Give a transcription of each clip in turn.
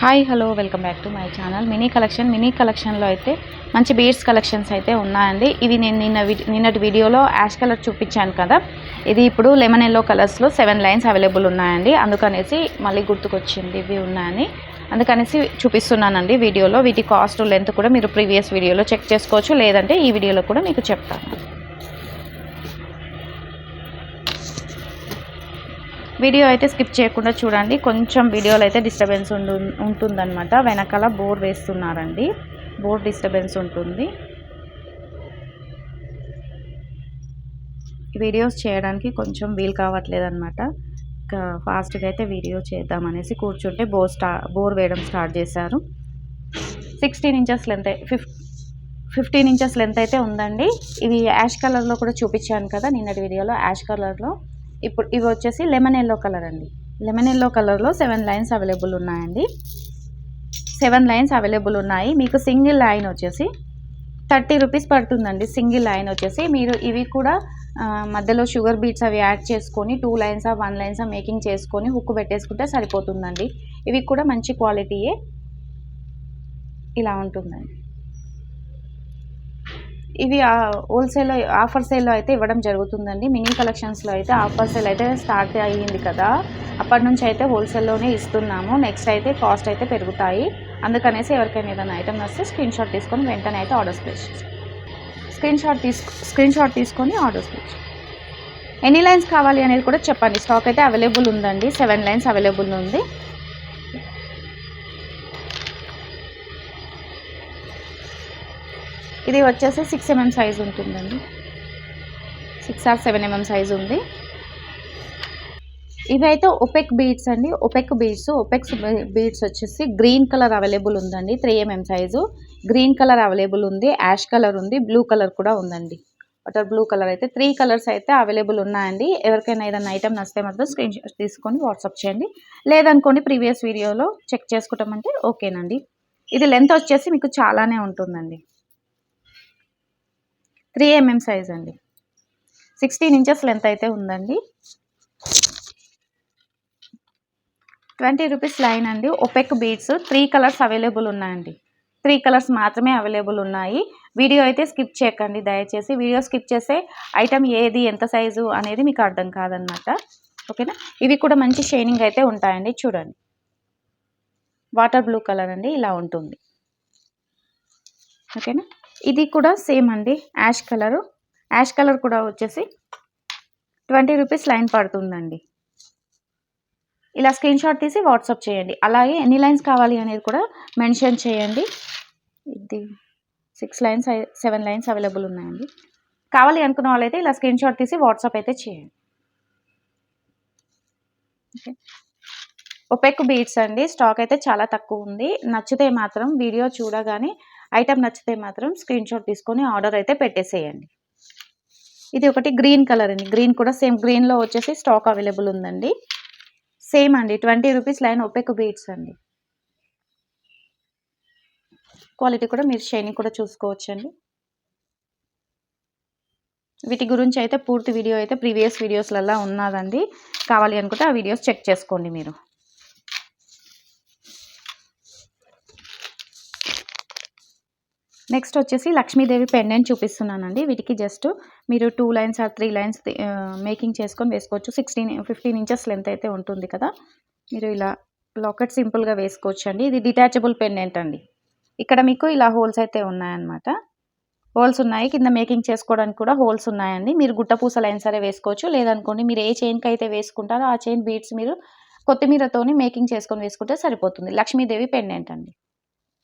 Hi hello welcome back to my channel. Mini collection mini కలెక్షన్లో అయితే మంచి beads collections అయితే ఉన్నాయండి. ఇవి నేను నిన్న నిన్నటి వీడియోలో యాష్ కలర్ చూపించాను కదా. ఇది ఇప్పుడు లెమన్ ఎల్లో కలర్స్లో సెవెన్ లైన్స్ అవైలబుల్ ఉన్నాయండి. అందుకనేసి మళ్ళీ గుర్తుకొచ్చింది ఇవి ఉన్నాయని. అందుకనేసి చూపిస్తున్నానండి వీడియోలో. వీటి కాస్ట్ లెంత్ కూడా మీరు ప్రీవియస్ వీడియోలో చెక్ చేసుకోవచ్చు. లేదంటే ఈ వీడియోలో కూడా మీకు చెప్తాను. వీడియో అయితే స్కిప్ చేయకుండా చూడండి. కొంచెం వీడియోలో అయితే డిస్టర్బెన్స్ ఉండు ఉంటుందన్నమాట. వెనకాల బోర్ వేస్తున్నారండి. బోర్ డిస్టర్బెన్స్ ఉంటుంది. వీడియోస్ చేయడానికి కొంచెం వీలు కావట్లేదు అనమాట ఫాస్ట్గా అయితే వీడియో చేద్దామనేసి కూర్చుంటే బోర్ స్టా బోర్ వేయడం స్టార్ట్ చేశారు. Sixteen inches length fif fifteen inches length అయితే ఉందండి. ఇవి యాష్ కలర్లో కూడా చూపించాను కదా నిన్నటి వీడియోలో యాష్ కలర్లో. ఇప్పుడు ఇవి వచ్చేసి లెమన్ ఎల్లో కలర్ అండి. లెమన్ ఎల్లో కలర్లో సెవెన్ లైన్స్ అవైలబుల్ ఉన్నాయండి. సెవెన్ లైన్స్ అవైలబుల్ ఉన్నాయి. మీకు సింగిల్ లైన్ వచ్చేసి థర్టీ రూపీస్ పడుతుందండి. సింగిల్ లైన్ వచ్చేసి మీరు ఇవి కూడా మధ్యలో షుగర్ బీట్స్ అవి యాడ్ చేసుకొని two lines one lines making చేసుకొని హుక్ పెట్టేసుకుంటే సరిపోతుందండి. ఇవి కూడా మంచి క్వాలిటీయే ఇలా ఉంటుందండి. ఇవి హోల్సేల్ ఆఫర్ సేల్లో అయితే ఇవ్వడం జరుగుతుందండి. మినీ కలెక్షన్స్లో అయితే ఆఫర్ సేల్ అయితే స్టార్ట్ అయ్యింది కదా. అప్పటి నుంచి అయితే హోల్సేల్లోనే ఇస్తున్నాము. నెక్స్ట్ అయితే కాస్ట్ అయితే పెరుగుతాయి. అందుకనేసి ఎవరికైనా ఏదైనా ఐటమ్ వస్తే స్క్రీన్ షాట్ తీసుకొని వెంటనే అయితే ఆర్డర్స్ ప్లేస్ స్క్రీన్ షాట్ తీసుకు స్క్రీన్ షాట్ తీసుకొని ఆర్డర్స్ ప్లేస్ ఎన్ని లైన్స్ కావాలి అనేది కూడా చెప్పండి. స్టాక్ అయితే అవైలబుల్ ఉందండి. సెవెన్ లైన్స్ అవైలబుల్ ఉంది. ఇది వచ్చేసి సిక్స్ ఎంఎం సైజ్ ఉంటుందండి. Six or seven mm size ఉంది. ఇవైతే ఒపెక్ బీడ్స్ అండి. ఒపెక్ బీడ్స్ ఒపెక్స్ బీడ్స్ వచ్చేసి గ్రీన్ కలర్ అవైలబుల్ ఉందండి. Three mm size green colour available ఉంది. యాష్ కలర్ ఉంది. బ్లూ కలర్ కూడా ఉందండి. వాటర్ బ్లూ కలర్ అయితే త్రీ కలర్స్ అయితే అవైలబుల్ ఉన్నాయండి. ఎవరికైనా ఏదైనా ఐటమ్ నచ్చితే మాత్రం స్క్రీన్ షాట్ తీసుకొని వాట్సాప్ చేయండి. లేదనుకోండి ప్రీవియస్ వీడియోలో చెక్ చేసుకుంటామంటే ఓకేనండి ఇది లెంత్ వచ్చేసి మీకు చాలానే ఉంటుందండి. త్రీ ఎంఎం సైజ్ అండి. సిక్స్టీన్ ఇంచెస్ లెంత్ అయితే ఉందండి. ట్వంటీ రూపీస్ లైన్ అండి. Opaque beads three colours available ఉన్నాయండి. త్రీ కలర్స్ మాత్రమే అవైలబుల్ ఉన్నాయి. వీడియో అయితే స్కిప్ చేయకండి. దయచేసి వీడియో స్కిప్ చేస్తే ఐటమ్ ఏది ఎంత సైజు అనేది మీకు అర్థం కాదనమాట. ఓకేనా? ఇవి కూడా మంచి షైనింగ్ అయితే ఉంటాయండి. చూడండి. వాటర్ బ్లూ కలర్ అండి. ఇలా ఉంటుంది. ఓకేనా? ఇది కూడా సేమ్ అండి యాష్ కలరు. యాష్ కలర్ కూడా వచ్చేసి ట్వంటీ రూపీస్ లైన్ పడుతుందండి. ఇలా స్క్రీన్ షాట్ తీసి వాట్సాప్ చేయండి. అలాగే ఎన్ని లైన్స్ కావాలి అనేది కూడా మెన్షన్ చేయండి. ఇది six lines seven lines available ఉన్నాయండి. కావాలి అనుకున్న వాళ్ళైతే ఇలా స్క్రీన్ షాట్ తీసి వాట్సాప్ అయితే చేయండి. ఓకే. ఒపెక్ బీట్స్ అండి. స్టాక్ అయితే చాలా తక్కువ ఉంది. నచ్చితే మాత్రం వీడియో చూడగానే ఐటమ్ నచ్చితే మాత్రం స్క్రీన్ షాట్ తీసుకొని ఆర్డర్ అయితే పెట్టేసేయండి. ఇది ఒకటి గ్రీన్ కలర్ అండి. గ్రీన్ కూడా సేమ్ గ్రీన్లో వచ్చేసి స్టాక్ అవైలబుల్ ఉందండి. సేమ్ అండి. Twenty rupees line opaque beads అండి. క్వాలిటీ కూడా మీరు షైనింగ్ కూడా చూసుకోవచ్చండి. వీటి గురించి అయితే పూర్తి వీడియో అయితే ప్రీవియస్ వీడియోస్లలో ఉన్నదండి. కావాలి అనుకుంటే ఆ వీడియోస్ చెక్ చేసుకోండి మీరు. నెక్స్ట్ వచ్చేసి లక్ష్మీదేవి పెండెంట్ చూపిస్తున్నానండి. వీటికి జస్ట్ మీరు two lines or three lines making చేసుకొని వేసుకోవచ్చు. సిక్స్టీన్ ఫిఫ్టీన్ ఇంచెస్ లెంత్ అయితే ఉంటుంది కదా. మీరు ఇలా లాకెట్ సింపుల్గా వేసుకోవచ్చు అండి ఇది డిటాచబుల్ పెండెంట్ అండి ఇక్కడ మీకు ఇలా హోల్స్ అయితే ఉన్నాయన్నమాట. హోల్స్ ఉన్నాయి. కింద మేకింగ్ చేసుకోవడానికి కూడా హోల్స్ ఉన్నాయండి. మీరు గుట్ట పూసలు సరే వేసుకోవచ్చు. లేదనుకోండి మీరు ఏ చైన్కి అయితే వేసుకుంటారో ఆ చైన్ బీడ్స్ మీరు కొత్తిమీరతోని మేకింగ్ చేసుకొని వేసుకుంటే సరిపోతుంది. లక్ష్మీదేవి పెండెంట్ అండి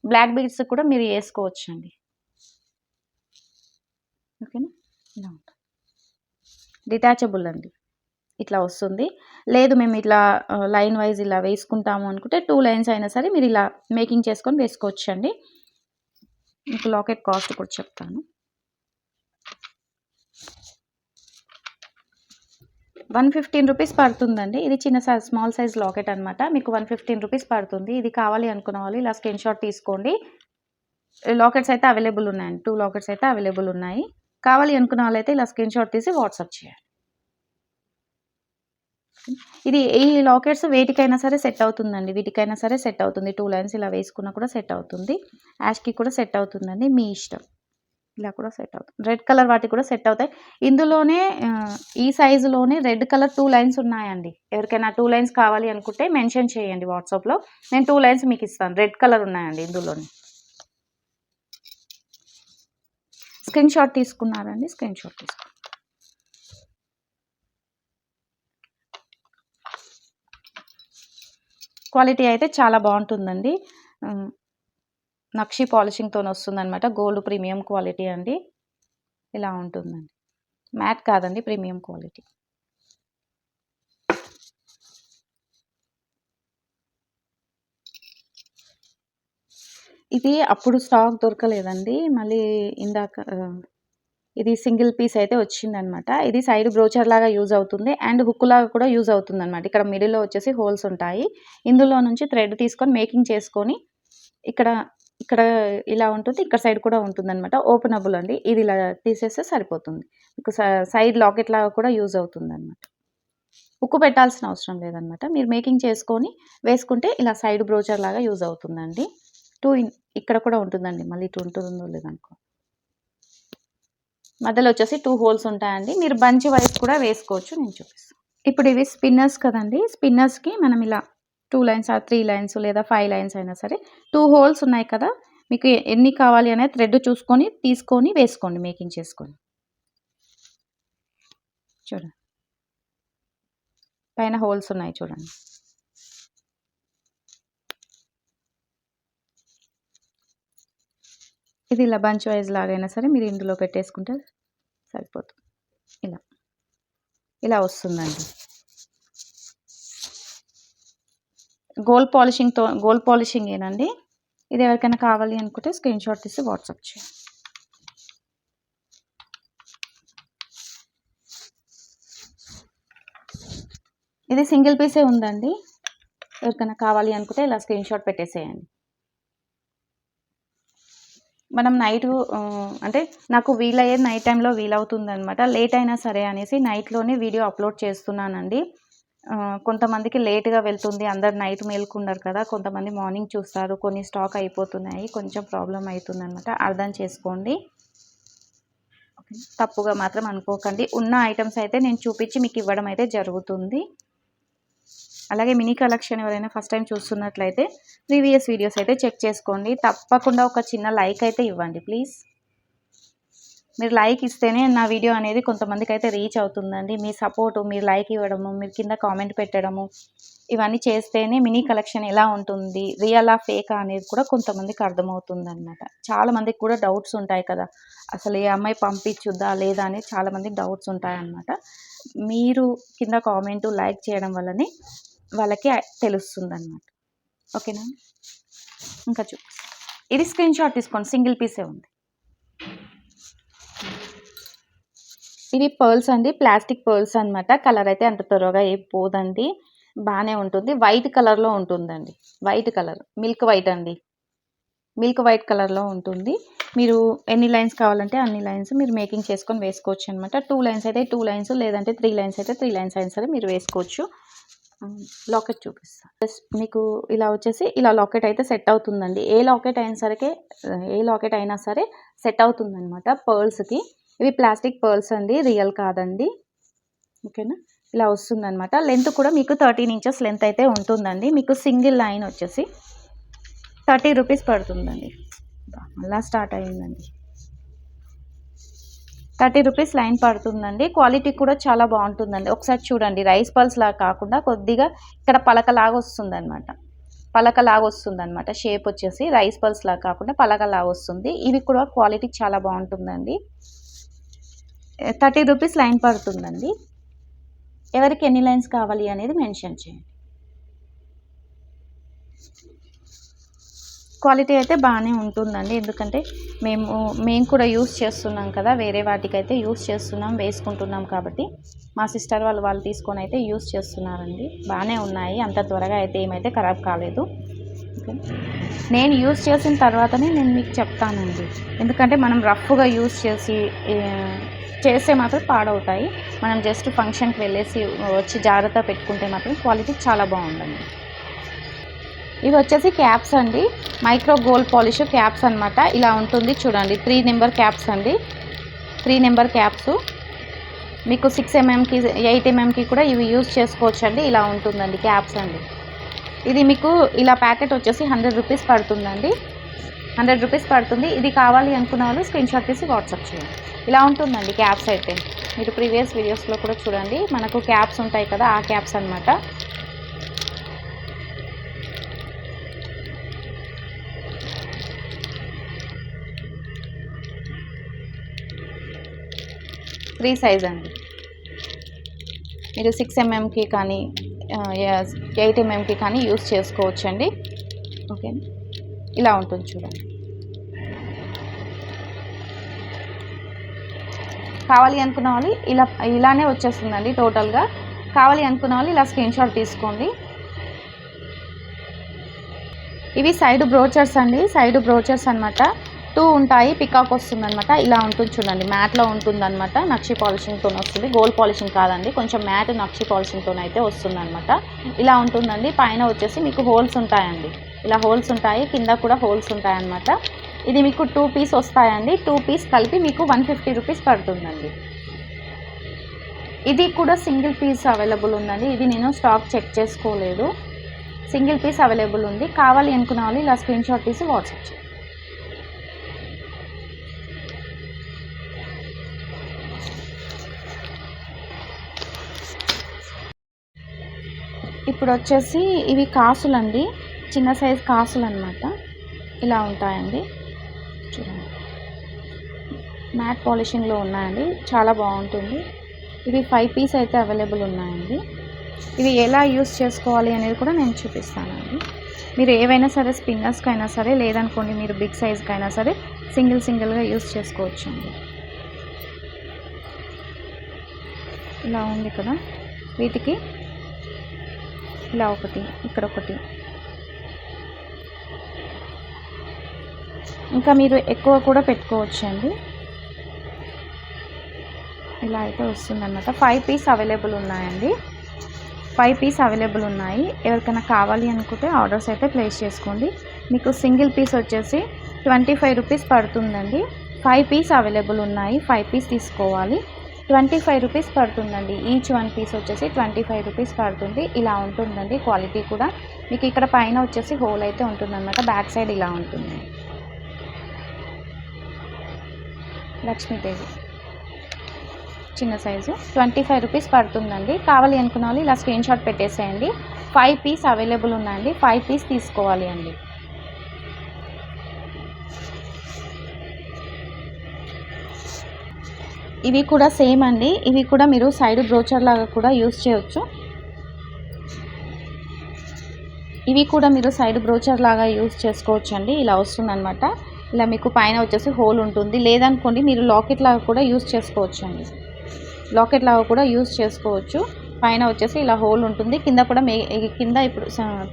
బ్లాక్ బీడ్స్ కూడా మీరు వేసుకోవచ్చు అండి ఓకేనా? ఇలా ఉంటుంది డిటాచబుల్ అండి. ఇట్లా వస్తుంది. లేదు మేము ఇట్లా లైన్ వైజ్ ఇలా వేసుకుంటాము అనుకుంటే టూ లైన్స్ అయినా సరే మీరు ఇలా మేకింగ్ చేసుకొని వేసుకోవచ్చు అండి మీకు లాకెట్ కాస్ట్ కూడా చెప్తాను. వన్ ఫిఫ్టీన్ రూపీస్ పడుతుందండి. ఇది చిన్న సైజ్ స్మాల్ సైజ్ లాకెట్ అనమాట మీకు వన్ ఫిఫ్టీన్ రూపీస్ పడుతుంది. ఇది కావాలి అనుకున్న వాళ్ళు ఇలా స్క్రీన్ షాట్ తీసుకోండి. లాకెట్స్ అయితే అవైలబుల్ ఉన్నాయండి. టూ లాకెట్స్ అయితే అవైలబుల్ ఉన్నాయి. కావాలి అనుకున్న వాళ్ళైతే ఇలా స్క్రీన్ షాట్ తీసి వాట్సాప్ చేయండి. ఇది ఈ లాకెట్స్ వేటికైనా సరే సెట్ అవుతుందండి. వీటికైనా సరే సెట్ అవుతుంది. టూ లైన్స్ ఇలా వేసుకున్నా కూడా సెట్ అవుతుంది. యాష్కి కూడా సెట్ అవుతుందండి. మీ ఇష్టం. ఇలా కూడా సెట్ అవుతుంది రెడ్ కలర్ వాటికి కూడా సెట్ అవుతాయి. ఇందులోనే ఈ సైజులోనే రెడ్ కలర్ టూ లైన్స్ ఉన్నాయండి. ఎవరికైనా టూ లైన్స్ కావాలి అనుకుంటే మెన్షన్ చేయండి వాట్సాప్లో నేను టూ లైన్స్ మీకు ఇస్తాను. రెడ్ కలర్ ఉన్నాయండి ఇందులోనే. స్క్రీన్ షాట్ తీసుకున్నారండి. స్క్రీన్ షాట్ తీసుకున్నారు. క్వాలిటీ అయితే చాలా బాగుంటుందండి. నక్షి పాలిషింగ్తో వస్తుందనమాట గోల్డ్ ప్రీమియం క్వాలిటీ అండి. ఇలా ఉంటుందండి. మ్యాట్ కాదండి ప్రీమియం క్వాలిటీ. ఇది అప్పుడు స్టాక్ దొరకలేదండి. మళ్ళీ ఇందాక ఇది సింగిల్ పీస్ అయితే వచ్చిందనమాట ఇది సైడ్ బ్రోచర్ లాగా యూజ్ అవుతుంది. అండ్ హుక్ లాగా కూడా యూజ్ అవుతుంది అనమాట ఇక్కడ మిడిల్లో వచ్చేసి హోల్స్ ఉంటాయి. ఇందులో నుంచి థ్రెడ్ తీసుకొని మేకింగ్ చేసుకొని ఇక్కడ ఇక్కడ ఇలా ఉంటుంది ఇక్కడ సైడ్ కూడా ఉంటుంది అనమాట ఓపెనబుల్ అండి. ఇది ఇలా తీసేస్తే సరిపోతుంది. మీకు సైడ్ లాకెట్ లాగా కూడా యూజ్ అవుతుంది అనమాట ఉక్కు పెట్టాల్సిన అవసరం లేదనమాట మీరు మేకింగ్ చేసుకొని వేసుకుంటే ఇలా సైడ్ బ్రోచర్ లాగా యూజ్ అవుతుందండి. టూ ఇన్ ఇక్కడ కూడా ఉంటుందండి. మళ్ళీ ఇటు ఉంటుందో లేదనుకో మధ్యలో వచ్చేసి టూ హోల్స్ ఉంటాయండి. మీరు బంచి వైస్ కూడా వేసుకోవచ్చు. నేను చూపిస్తాను ఇప్పుడు ఇవి స్పిన్నర్స్ కదండి. స్పిన్నర్స్కి మనం ఇలా టూ లైన్స్ ఆ త్రీ లైన్స్ లేదా ఫైవ్ లైన్స్ అయినా సరే టూ హోల్స్ ఉన్నాయి కదా మీకు ఎన్ని కావాలి అనేది థ్రెడ్ చూసుకొని తీసుకొని వేసుకోండి మేకింగ్ చేసుకొని. చూడండి. పైన హోల్స్ ఉన్నాయి చూడండి. ఇది ఇలా బంచ్ వైజ్ లాగైనా సరే మీరు ఇందులో పెట్టేసుకుంటే సరిపోతుంది. ఇలా. ఇలా వస్తుందండి. గోల్డ్ పాలిషింగ్తో గోల్డ్ పాలిషింగ్ ఏనండి? ఇది ఎవరికైనా కావాలి అనుకుంటే స్క్రీన్ షాట్ తీసి వాట్సాప్ చేయండి. ఇది సింగిల్ పీసే ఉందండి. ఎవరికైనా కావాలి అనుకుంటే ఇలా స్క్రీన్ షాట్ పెట్టేసేయండి. మనం నైట్ అంటే నాకు వీలయ్యేది నైట్ టైంలో వీలవుతుంది అనమాట లేట్ అయినా సరే అనేసి నైట్లోనే వీడియో అప్లోడ్ చేస్తున్నానండి. కొంతమందికి లేట్గా వెళ్తుంది అందరు నైట్ మేల్కున్నారు కదా కొంతమంది మార్నింగ్ చూస్తారు కొన్ని స్టాక్ అయిపోతున్నాయి కొంచెం ప్రాబ్లం అవుతుంది అనమాట అర్థం చేసుకోండి. తప్పుగా మాత్రం అనుకోకండి. ఉన్న ఐటమ్స్ అయితే నేను చూపించి మీకు ఇవ్వడం అయితే జరుగుతుంది. అలాగే మినీ కలెక్షన్ ఎవరైనా ఫస్ట్ టైం చూస్తున్నట్లయితే ప్రీవియస్ వీడియోస్ అయితే చెక్ చేసుకోండి. తప్పకుండా ఒక చిన్న లైక్ అయితే ఇవ్వండి ప్లీజ్. మీరు లైక్ ఇస్తేనే నా వీడియో అనేది కొంతమందికి అయితే రీచ్ అవుతుందండి. మీ సపోర్టు మీరు లైక్ ఇవ్వడము మీరు కింద కామెంట్ పెట్టడము ఇవన్నీ చేస్తేనే మినీ కలెక్షన్ ఎలా ఉంటుంది రియలా ఫేకా అనేది కూడా కొంతమందికి అర్థమవుతుంది అనమాట చాలామందికి కూడా డౌట్స్ ఉంటాయి కదా అసలు ఏ అమ్మాయి పంపించుద్దా లేదా అనేది చాలామందికి డౌట్స్ ఉంటాయి అన్నమాట మీరు కింద కామెంటు లైక్ చేయడం వల్లనే వాళ్ళకి తెలుస్తుంది అనమాట ఓకేనా? ఇంకా చూ ఇది స్క్రీన్ షాట్ తీసుకోండి సింగిల్ పీసే ఉంది. ఇది పర్ల్స్ అండి ప్లాస్టిక్ పర్ల్స్ అన్నమాట. కలర్ అయితే అంత త్వరగా ఏ పోదండి. బాగానే ఉంటుంది. వైట్ కలర్లో ఉంటుందండి. White colour. మిల్క్ వైట్ అండి. మిల్క్ వైట్ కలర్లో ఉంటుంది. మీరు ఎన్ని లైన్స్ కావాలంటే అన్ని లైన్స్ మీరు మేకింగ్ చేసుకొని వేసుకోవచ్చు అనమాట టూ లైన్స్ అయితే టూ లైన్స్ లేదంటే త్రీ లైన్స్ అయితే త్రీ లైన్స్ అయినా సరే మీరు వేసుకోవచ్చు. లాకెట్ చూపిస్తాను జస్ట్ మీకు ఇలా వచ్చేసి ఇలా లాకెట్ అయితే సెట్ అవుతుందండి. ఏ లాకెట్ అయినా సరే ఏ లాకెట్ అయినా సరే సెట్ అవుతుందనమాట పర్ల్స్కి. ఇవి ప్లాస్టిక్ పర్ల్స్ అండి రియల్ కాదండి. ఓకేనా? ఇలా వస్తుందన్నమాట. లెంత్ కూడా మీకు థర్టీన్ ఇంచెస్ లెంత్ అయితే ఉంటుందండి. మీకు సింగిల్ లైన్ వచ్చేసి థర్టీ రూపీస్ పడుతుందండి. అలా స్టార్ట్ అయిందండి. థర్టీ రూపీస్ లైన్ పడుతుందండి. క్వాలిటీ కూడా చాలా బాగుంటుందండి. ఒకసారి చూడండి రైస్ పల్స్ లాగా కాకుండా కొద్దిగా ఇక్కడ పలకలాగా వస్తుంది అనమాట పలకలాగా వస్తుంది అనమాట షేప్ వచ్చేసి రైస్ పల్స్ లాగా కాకుండా పలకలాగా వస్తుంది. ఇవి కూడా క్వాలిటీ చాలా బాగుంటుందండి. థర్టీ రూపీస్ లైన్ పడుతుందండి. ఎవరికి ఎన్ని లైన్స్ కావాలి అనేది మెన్షన్ చేయండి. క్వాలిటీ అయితే బాగానే ఉంటుందండి. ఎందుకంటే మేము మేము కూడా యూస్ చేస్తున్నాం కదా వేరే వాటికైతే యూస్ చేస్తున్నాం వేసుకుంటున్నాం కాబట్టి. మా సిస్టర్ వాళ్ళు వాళ్ళు తీసుకొని అయితే యూస్ చేస్తున్నారండి. బాగానే ఉన్నాయి. అంత త్వరగా అయితే ఏమైతే ఖరాబ్ కాలేదు. నేను యూస్ చేసిన తర్వాతనే నేను మీకు చెప్తానండి. ఎందుకంటే మనం రఫ్గా యూస్ చేసి చేస్తే మాత్రం పాడవుతాయి. మనం జస్ట్ ఫంక్షన్కి వెళ్ళేసి వచ్చి జాగ్రత్త పెట్టుకుంటే మాత్రం క్వాలిటీ చాలా బాగుందండి. ఇవి వచ్చేసి క్యాప్స్ అండి. మైక్రో గోల్డ్ పాలిష్ క్యాప్స్ అన్నమాట. ఇలా ఉంటుంది చూడండి. త్రీ నెంబర్ క్యాప్స్ అండి. Three number caps. మీకు సిక్స్ ఎంఎంకి ఎయిట్ ఎంఎంకి కూడా ఇవి యూజ్ చేసుకోవచ్చు అండి ఇలా ఉంటుందండి క్యాప్స్ అండి. ఇది మీకు ఇలా ప్యాకెట్ వచ్చేసి హండ్రెడ్ రూపీస్ పడుతుందండి. హండ్రెడ్ రూపీస్ పడుతుంది. ఇది కావాలి అనుకున్న వాళ్ళు స్క్రీన్ షాట్ తీసి వాట్సాప్ చేయండి. ఇలా ఉంటుందండి క్యాప్స్ అయితే. మీరు ప్రీవియస్ వీడియోస్లో కూడా చూడండి. మనకు క్యాప్స్ ఉంటాయి కదా ఆ క్యాప్స్ అన్నమాట. ఫ్రీ సైజ్ అండి. మీరు సిక్స్ ఎంఎంకి కానీ ఎయిట్ ఎంఎంకి కానీ యూస్ చేసుకోవచ్చు అండి ఓకే. ఇలా ఉంటుంది చూడండి. కావాలి అనుకున్న వాళ్ళు ఇలా ఇలానే వచ్చేస్తుందండి టోటల్గా. కావాలి అనుకున్న వాళ్ళు ఇలా స్క్రీన్ షాట్ తీసుకోండి. ఇవి సైడ్ బ్రోచర్స్ అండి. సైడ్ బ్రోచర్స్ అన్నమాట. టూ ఉంటాయి పికాక్ వస్తుంది అనమాట ఇలా ఉంటుంది చూడండి మ్యాట్లో ఉంటుంది అనమాట నక్షి పాలిషింగ్తో వస్తుంది. గోల్డ్ పాలిషింగ్ కాదండి కొంచెం మ్యాట్ నక్షి పాలిషింగ్తో అయితే వస్తుంది అనమాట ఇలా ఉంటుందండి. పైన వచ్చేసి మీకు హోల్స్ ఉంటాయండి. ఇలా హోల్స్ ఉంటాయి కింద కూడా హోల్స్ ఉంటాయన్నమాట. ఇది మీకు టూ పీస్ వస్తాయండి. టూ పీస్ కలిపి మీకు వన్ ఫిఫ్టీ రూపీస్ పడుతుందండి. ఇది కూడా సింగిల్ పీస్ అవైలబుల్ ఉందండి. ఇది నేను స్టాక్ చెక్ చేసుకోలేదు. సింగిల్ పీస్ అవైలబుల్ ఉంది. కావాలి అనుకున్న వాళ్ళు ఇలా స్క్రీన్ షాట్ తీసి వాట్సాప్ చేయండి. ఇప్పుడు వచ్చేసి ఇవి కాసులు అండి చిన్న సైజ్ కాసులు అనమాట ఇలా ఉంటాయండి. చూడండి. మ్యాట్ పాలిషింగ్లో ఉన్నాయండి. చాలా బాగుంటుంది. ఇవి ఫైవ్ పీస్ అయితే అవైలబుల్ ఉన్నాయండి. ఇవి ఎలా యూస్ చేసుకోవాలి అనేది కూడా నేను చూపిస్తానండి. మీరు ఏవైనా సరే స్పిన్నర్స్కి అయినా సరే లేదనుకోండి మీరు బిగ్ సైజ్కి అయినా సరే సింగిల్ సింగిల్గా యూస్ చేసుకోవచ్చు అండి ఇలా ఉంది కదా. వీటికి ఇలా ఒకటి ఇక్కడ ఒకటి. ఇంకా మీరు ఎక్కువ కూడా పెట్టుకోవచ్చు అండి ఇలా అయితే వస్తుందన్నమాట. ఫైవ్ పీస్ అవైలబుల్ ఉన్నాయండి. ఫైవ్ పీస్ అవైలబుల్ ఉన్నాయి. ఎవరికైనా కావాలి అనుకుంటే ఆర్డర్స్ అయితే ప్లేస్ చేసుకోండి. మీకు సింగిల్ పీస్ వచ్చేసి ట్వంటీ ఫైవ్ రూపీస్ పడుతుందండి. ఫైవ్ పీస్ అవైలబుల్ ఉన్నాయి. ఫైవ్ పీస్ తీసుకోవాలి. ట్వంటీ ఫైవ్ రూపీస్ పడుతుందండి. ఈచ్ వన్ పీస్ వచ్చేసి ట్వంటీ ఫైవ్ రూపీస్ పడుతుంది. ఇలా ఉంటుందండి. క్వాలిటీ కూడా. మీకు ఇక్కడ పైన వచ్చేసి హోల్ అయితే ఉంటుందన్నమాట. బ్యాక్ సైడ్ ఇలా ఉంటుంది. లక్ష్మీదేవి చిన్న సైజు ట్వంటీ ఫైవ్ రూపీస్ పడుతుందండి. కావాలి అనుకున్న వాళ్ళు ఇలా స్క్రీన్ షాట్ పెట్టేసేయండి. ఫైవ్ పీస్ అవైలబుల్ ఉందండి. ఫైవ్ పీస్ తీసుకోవాలి అండి. ఇవి కూడా సేమ్ అండి. ఇవి కూడా మీరు సైడ్ బ్రోచర్ లాగా కూడా యూస్ చేయొచ్చు. ఇవి కూడా మీరు సైడ్ బ్రోచర్ లాగా యూస్ చేసుకోవచ్చు అండి ఇలా వస్తుందన్నమాట. ఇలా మీకు పైన వచ్చేసి హోల్ ఉంటుంది. లేదనుకోండి మీరు లాకెట్ లాగా కూడా యూస్ చేసుకోవచ్చు అండి లాకెట్ లాగా కూడా యూస్ చేసుకోవచ్చు. పైన వచ్చేసి ఇలా హోల్ ఉంటుంది. కింద కూడా మే కింద ఇప్పుడు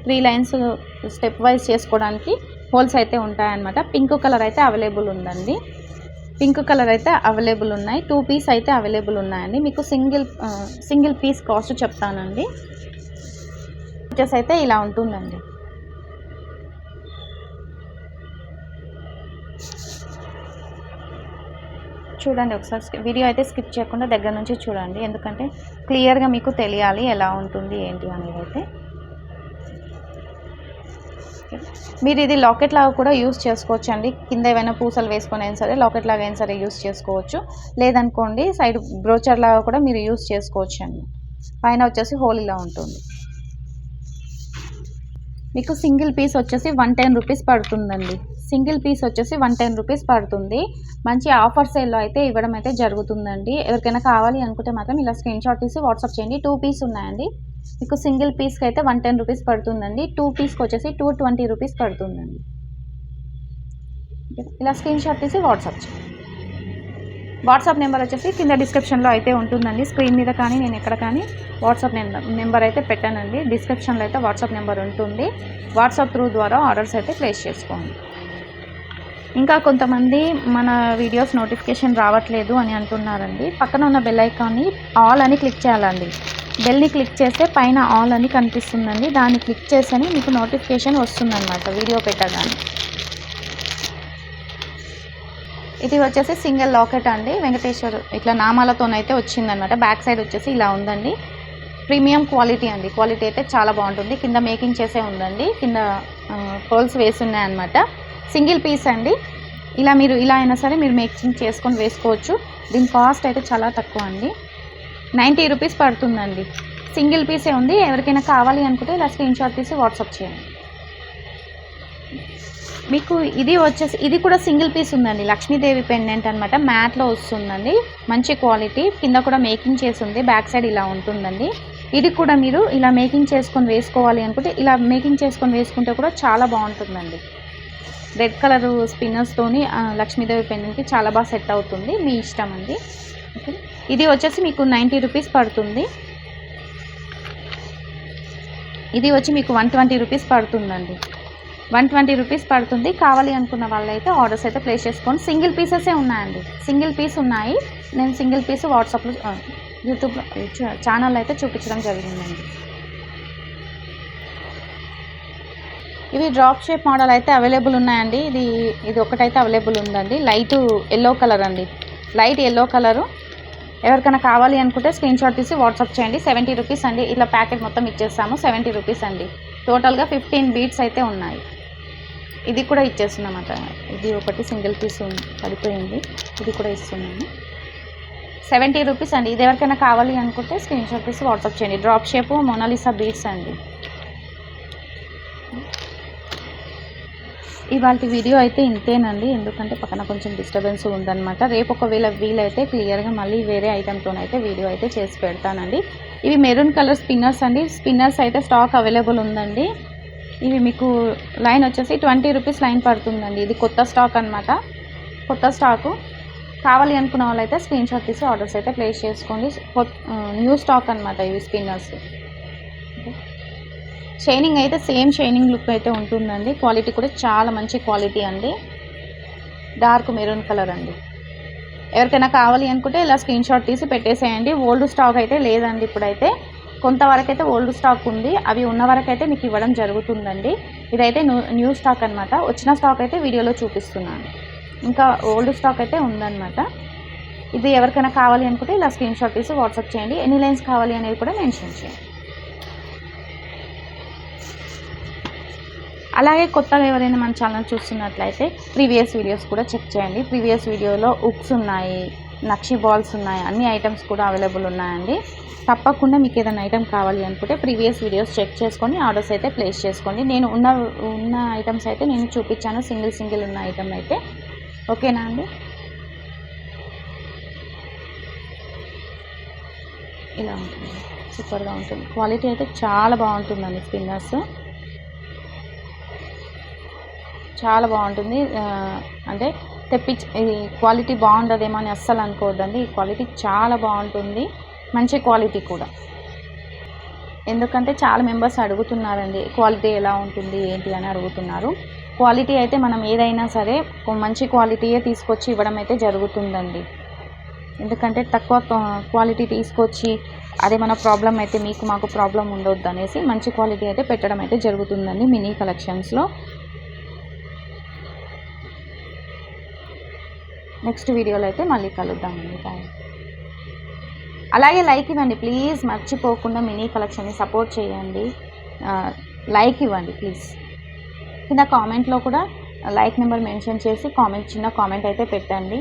త్రీ లైన్స్ స్టెప్ వైజ్ చేసుకోవడానికి హోల్స్ అయితే ఉంటాయన్నమాట. పింక్ కలర్ అయితే అవైలబుల్ ఉందండి. పింక్ కలర్ అయితే అవైలబుల్ ఉన్నాయి. టూ పీస్ అయితే అవైలబుల్ ఉన్నాయండి. మీకు సింగిల్ సింగిల్ పీస్ కాస్ట్ చెప్తానండి. వచ్చేసి అయితే ఇలా ఉంటుందండి. చూడండి ఒకసారి వీడియో అయితే స్కిప్ చేయకుండా దగ్గర నుంచి చూడండి. ఎందుకంటే క్లియర్గా మీకు తెలియాలి ఎలా ఉంటుంది ఏంటి అనేది అయితే. మీరు ఇది లాకెట్ లాగా కూడా యూస్ చేసుకోవచ్చు అండి కింద ఏమైనా పూసలు వేసుకొని అయినా సరే లాకెట్ లాగా అయినా సరే యూస్ చేసుకోవచ్చు. లేదనుకోండి సైడ్ బ్రోచర్ లాగా కూడా మీరు యూస్ చేసుకోవచ్చు అండి పైన వచ్చేసి హోల్ ఇలా ఉంటుంది. మీకు సింగిల్ పీస్ వచ్చేసి వన్ టెన్ రూపీస్ పడుతుందండి. సింగిల్ పీస్ వచ్చేసి వన్ టెన్ రూపీస్ పడుతుంది. మంచి ఆఫర్ సేల్లో అయితే ఇవ్వడం అయితే జరుగుతుందండి. ఎవరికైనా కావాలి అనుకుంటే మాత్రం ఇలా స్క్రీన్ షాట్ తీసి వాట్సాప్ చేయండి. టూ పీస్ ఉన్నాయండి. మీకు సింగిల్ పీస్కి అయితే వన్ టెన్ రూపీస్ పడుతుందండి. టూ పీస్కి వచ్చేసి టూ ట్వంటీ రూపీస్ పడుతుందండి. ఇలా స్క్రీన్ షాట్ తీసి వాట్సాప్ చేయండి. వాట్సాప్ నెంబర్ వచ్చేసి కింద డిస్క్రిప్షన్లో అయితే ఉంటుందండి. స్క్రీన్ మీద కానీ నేను ఎక్కడ కానీ వాట్సాప్ నెంబర్ నెంబర్ అయితే పెట్టానండి. డిస్క్రిప్షన్లో అయితే వాట్సాప్ నెంబర్ ఉంటుంది. వాట్సాప్ త్రూ ద్వారా ఆర్డర్స్ అయితే ప్లేస్ చేసుకోండి. ఇంకా కొంతమంది మన వీడియోస్ నోటిఫికేషన్ రావట్లేదు అని అంటున్నారండి. పక్కన ఉన్న బెల్ ఐకాన్ని ఆల్ అని క్లిక్ చేయాలండి. బెల్ని క్లిక్ చేస్తే పైన ఆల్ అని కనిపిస్తుందండి. దాన్ని క్లిక్ చేస్తేనే మీకు నోటిఫికేషన్ వస్తుందన్నమాట వీడియో పెట్టగానే. ఇది వచ్చేసి సింగిల్ లాకెట్ అండి. వెంకటేశ్వర్ ఇట్లా నామాలతోనైతే వచ్చిందనమాట బ్యాక్ సైడ్ వచ్చేసి ఇలా ఉందండి. ప్రీమియం క్వాలిటీ అండి. క్వాలిటీ అయితే చాలా బాగుంటుంది. కింద మేకింగ్ చేసే ఉందండి. కింద హోల్స్ వేసున్నాయన్నమాట సింగిల్ పీస్ అండి. ఇలా మీరు ఇలా అయినా సరే మీరు మేకింగ్ చేసుకొని వేసుకోవచ్చు. దీని కాస్ట్ అయితే చాలా తక్కువ అండి. నైంటీ రూపీస్ పడుతుందండి. సింగిల్ పీసే ఉంది. ఎవరికైనా కావాలి అనుకుంటే ఇలా స్క్రీన్ షాట్ తీసి వాట్సాప్ చేయండి. మీకు ఇది వచ్చేసి ఇది కూడా సింగిల్ పీస్ ఉందండి. లక్ష్మీదేవి పెండెంట్ అనమాట మ్యాట్లో వస్తుందండి. మంచి క్వాలిటీ కింద కూడా మేకింగ్ చేసి ఉంది. బ్యాక్ సైడ్ ఇలా ఉంటుందండి. ఇది కూడా మీరు ఇలా మేకింగ్ చేసుకొని వేసుకోవాలి అనుకుంటే ఇలా మేకింగ్ చేసుకొని వేసుకుంటే కూడా చాలా బాగుంటుందండి. రెడ్ కలర్ స్పిన్నర్స్తోని లక్ష్మీదేవి పెండెంట్కి చాలా బాగా సెట్ అవుతుంది. మీ ఇష్టం అండి. ఓకే. ఇది వచ్చేసి మీకు నైంటీ రూపీస్ పడుతుంది. ఇది వచ్చి మీకు వన్ ట్వంటీ రూపీస్ పడుతుందండి. వన్ ట్వంటీ రూపీస్ పడుతుంది. కావాలి అనుకున్న వాళ్ళైతే ఆర్డర్స్ అయితే ప్లేస్ చేసుకోండి. సింగిల్ పీసెసే ఉన్నాయండి. సింగిల్ పీస్ ఉన్నాయి. నేను సింగిల్ పీస్ వాట్సాప్లో యూట్యూబ్ యూట్యూబ్లో ఛానల్ అయితే చూపించడం జరిగిందండి. ఇవి డ్రాప్ షేప్ మోడల్ అయితే అవైలబుల్ ఉన్నాయండి. ఇది ఇది ఒకటైతే అవైలబుల్ ఉందండి. లైట్ ఎల్లో కలర్ అండి. Light yellow colour. ఎవరికైనా కావాలి అనుకుంటే స్క్రీన్ షాట్ తీసి వాట్సాప్ చేయండి. సెవెంటీ రూపీస్ అండి. ఇట్లా ప్యాకెట్ మొత్తం ఇచ్చేస్తాము. సెవెంటీ రూపీస్ అండి. టోటల్గా ఫిఫ్టీన్ బీట్స్ అయితే ఉన్నాయి. ఇది కూడా ఇచ్చేస్తున్నామట. ఇది ఒకటి సింగిల్ పీస్ ఉంది పడిపోయింది. ఇది కూడా ఇస్తున్నాము. సెవెంటీ రూపీస్ అండి. ఇది ఎవరికైనా కావాలి అనుకుంటే స్క్రీన్ షాట్ తీసి వాట్సాప్ చేయండి. Drop shape Mona Lisa beads అండి. ఇవాళ వీడియో అయితే ఇంతేనండి. ఎందుకంటే పక్కన కొంచెం డిస్టర్బెన్స్ ఉందనమాట రేపు ఒకవేళ వీలైతే క్లియర్గా మళ్ళీ వేరే ఐటెంతోనైతే వీడియో అయితే చేసి పెడతానండి. ఇవి మెరూన్ కలర్ స్పిన్నర్స్ అండి. స్పిన్నర్స్ అయితే స్టాక్ అవైలబుల్ ఉందండి. ఇవి మీకు లైన్ వచ్చేసి ట్వంటీ రూపీస్ లైన్ పడుతుందండి. ఇది కొత్త స్టాక్ అన్నమాట. కొత్త స్టాకు కావాలి అనుకున్న వాళ్ళైతే స్క్రీన్ షాట్ తీసి ఆర్డర్స్ అయితే ప్లేస్ చేసుకోండి. న్యూ స్టాక్ అనమాట ఇవి స్పిన్నర్స్ షైనింగ్ అయితే సేమ్ షైనింగ్ లుక్ అయితే ఉంటుందండి. క్వాలిటీ కూడా చాలా మంచి క్వాలిటీ అండి. డార్క్ మెరూన్ కలర్ అండి. ఎవరికైనా కావాలి అనుకుంటే ఇలా స్క్రీన్ షాట్ తీసి పెట్టేసేయండి. ఓల్డ్ స్టాక్ అయితే లేదండి ఇప్పుడైతే. కొంతవరకు అయితే ఓల్డ్ స్టాక్ ఉంది. అవి ఉన్న వరకు అయితే మీకు ఇవ్వడం జరుగుతుందండి. ఇదైతే న్యూ న్యూ స్టాక్ అనమాట వచ్చిన స్టాక్ అయితే వీడియోలో చూపిస్తున్నాను. ఇంకా ఓల్డ్ స్టాక్ అయితే ఉందన్నమాట. ఇది ఎవరికైనా కావాలి అనుకుంటే ఇలా స్క్రీన్ షాట్ తీసి వాట్సాప్ చేయండి. ఎన్ని లైన్స్ కావాలి అనేది కూడా మెన్షన్ చేయండి. అలాగే కొత్తగా ఎవరైనా మన ఛానల్ చూస్తున్నట్లయితే ప్రీవియస్ వీడియోస్ కూడా చెక్ చేయండి. ప్రీవియస్ వీడియోలో ఉక్స్ ఉన్నాయి నక్షి బాల్స్ ఉన్నాయి అన్ని ఐటమ్స్ కూడా అవైలబుల్ ఉన్నాయండి. తప్పకుండా మీకు ఏదైనా ఐటమ్ కావాలి అనుకుంటే ప్రీవియస్ వీడియోస్ చెక్ చేసుకొని ఆర్డర్స్ అయితే ప్లేస్ చేసుకోండి. నేను ఉన్న ఉన్న ఐటమ్స్ అయితే నేను చూపించాను. సింగిల్ సింగిల్ ఉన్న ఐటమ్ అయితే. ఓకేనా అండి? ఇలా ఉంటుంది. సూపర్గా ఉంటుంది. క్వాలిటీ అయితే చాలా బాగుంటుందండి స్పిన్నర్స్ చాలా బాగుంటుంది. అంటే తెప్పించి ఇది క్వాలిటీ బాగుండదేమో అని అస్సలు అనుకోవద్దండి. ఈ క్వాలిటీ చాలా బాగుంటుంది. మంచి క్వాలిటీ కూడా. ఎందుకంటే చాలా మెంబర్స్ అడుగుతున్నారండి క్వాలిటీ ఎలా ఉంటుంది? ఏంటి? అని అడుగుతున్నారు. క్వాలిటీ అయితే మనం ఏదైనా సరే మంచి క్వాలిటీయే తీసుకొచ్చి ఇవ్వడం అయితే జరుగుతుందండి. ఎందుకంటే తక్కువ క్వాలిటీ తీసుకొచ్చి అదే మన ప్రాబ్లం అయితే మీకు మాకు ప్రాబ్లం ఉండొద్దు అనేసి మంచి క్వాలిటీ అయితే పెట్టడం అయితే జరుగుతుందండి మినీ కలెక్షన్స్లో. నెక్స్ట్ వీడియోలో అయితే మళ్ళీ కలుద్దామండి బాయ్ అలాగే లైక్ ఇవ్వండి ప్లీజ్. మర్చిపోకుండా మినీ కలెక్షన్ని సపోర్ట్ చేయండి. లైక్ ఇవ్వండి ప్లీజ్. కింద కామెంట్లో కూడా లైక్ నెంబర్ మెన్షన్ చేసి కామెంట్ చిన్న కామెంట్ అయితే పెట్టండి.